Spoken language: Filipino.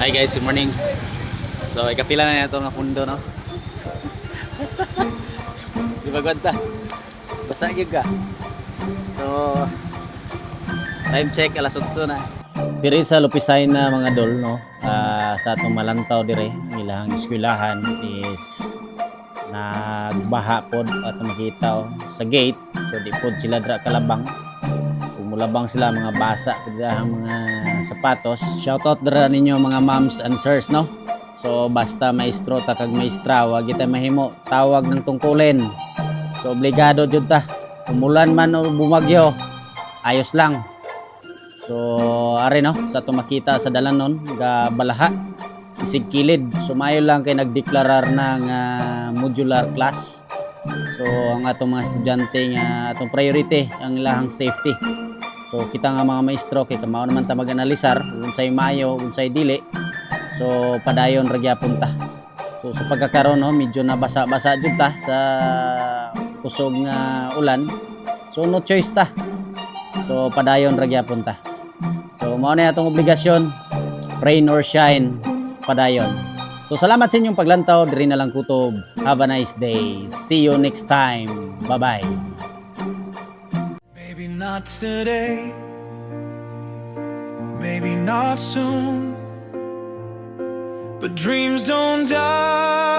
Hi guys, good morning. So, ikapila na ito nga pundo, no? Di ba ganda? Basta gyud ka. So, time check, alas 8 na. Diri sa Lupisay na mga dol, no? Ah, sa atong malantaw dire, ang ilang eskwelahan is nagbaha pod at makita oh, sa gate. So, di pod sila dra kalabang. Kumulabang sila mga basa, ang mga sapatos. Shoutout dira ninyo mga moms and sirs, no? So basta maestro ta kag maestra, wag kita mahimo tawag ng tungkulin. So obligado jud ta. Umulan man o bumagyo, ayos lang. So ari no, sa to makita sa dalanon ga balaha isig kilid. Sumayo lang kay nagdeklarar ng ah, modular class. So ang atong mga estudyante nga atong priority ang ilahang safety. So kita nga mga maestro kay kamao naman ta mag-analisar unsay mayo, unsay dili. So padayon ra gyapon ta. So sa pagkakaroon no, medyo nabasa-basa jud ta sa kusog nga ulan. So no choice ta. So padayon ra gyapon ta. So mao na atong obligasyon, rain or shine, padayon. So salamat sa inyong paglantaw, diri na lang kutob. Have a nice day. See you next time. Bye-bye. Maybe not today, maybe not soon. But dreams don't die